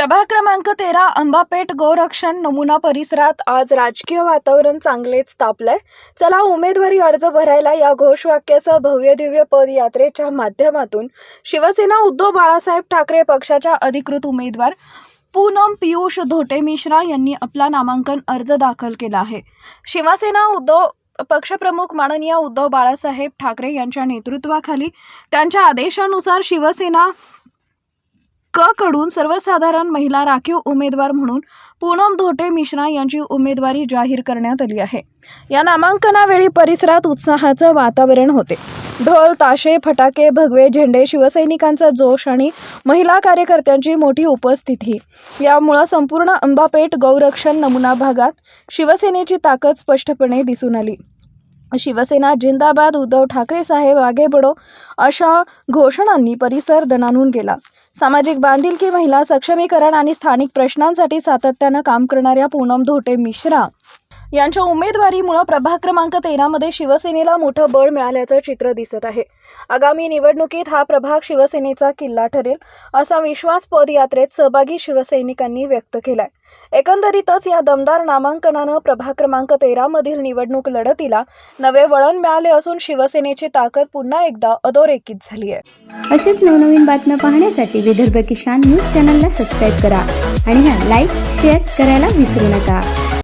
प्रभाग क्रमांक तेरा अंबापेठ गोरक्षण नमुना परिसरात आज राजकीय वातावरण चांगलेच तापलंय. चला उमेदवारी अर्ज भरायला या घोषवाक्यासह भव्य दिव्य पदयात्रेच्या माध्यमातून शिवसेना उद्धव बाळासाहेब ठाकरे पक्षाच्या अधिकृत उमेदवार पूनम पियुष धोटे मिश्रा यांनी आपला नामांकन अर्ज दाखल केला आहे. शिवसेना उद्धव पक्षप्रमुख माननीय उद्धव बाळासाहेब ठाकरे यांच्या नेतृत्वाखाली त्यांच्या आदेशानुसार शिवसेना क कडून सर्वसाधारण महिला राखीव उमेदवार म्हणून पूनम धोटे मिश्रा यांची उमेदवारी जाहीर करण्यात आली आहे. या नामांकनावेळी परिसरात उत्साहाचं वातावरण होते. ढोल ताशे फटाके भगवे झेंडे शिवसैनिकांचा जोश आणि महिला कार्यकर्त्यांची मोठी उपस्थिती. यामुळं संपूर्ण अंबापेठ गौरक्षण नमुना भागात शिवसेनेची ताकद स्पष्टपणे दिसून आली. शिवसेना जिंदाबाद उद्धव ठाकरे साहेब आगे बडो अशा घोषणांनी परिसर दणानून गेला. सामाजिक बांधिलकी महिला सक्षमीकरण आणि स्थानिक प्रश्नांसाठी सातत्यानं काम करणाऱ्या पूनम धोटे मिश्रा यांच्या उमेदवारीमुळं प्रभाग क्रमांक तेरामध्ये शिवसेनेला मोठं बळ मिळाल्याचं चित्र दिसत आहे. आगामी निवडणुकीत हा प्रभाग शिवसेनेचा किल्ला ठरेल असा विश्वास पदयात्रेत सहभागी शिवसैनिकांनी व्यक्त केलाय. एकंदरीतच या दमदार नामांकनानं प्रभाग क्रमांक तेरामधील निवडणूक लढतीला नवे वळण मिळाले असून शिवसेनेची ताकद पुन्हा एकदा अधोरेखित झाली आहे अशीच नवनवीन बातम्या पाहण्यासाठी विदर्भ किसान न्यूज चॅनलला सबस्क्राईब करा आणि हां लाईक शेअर करायला विसरू नका.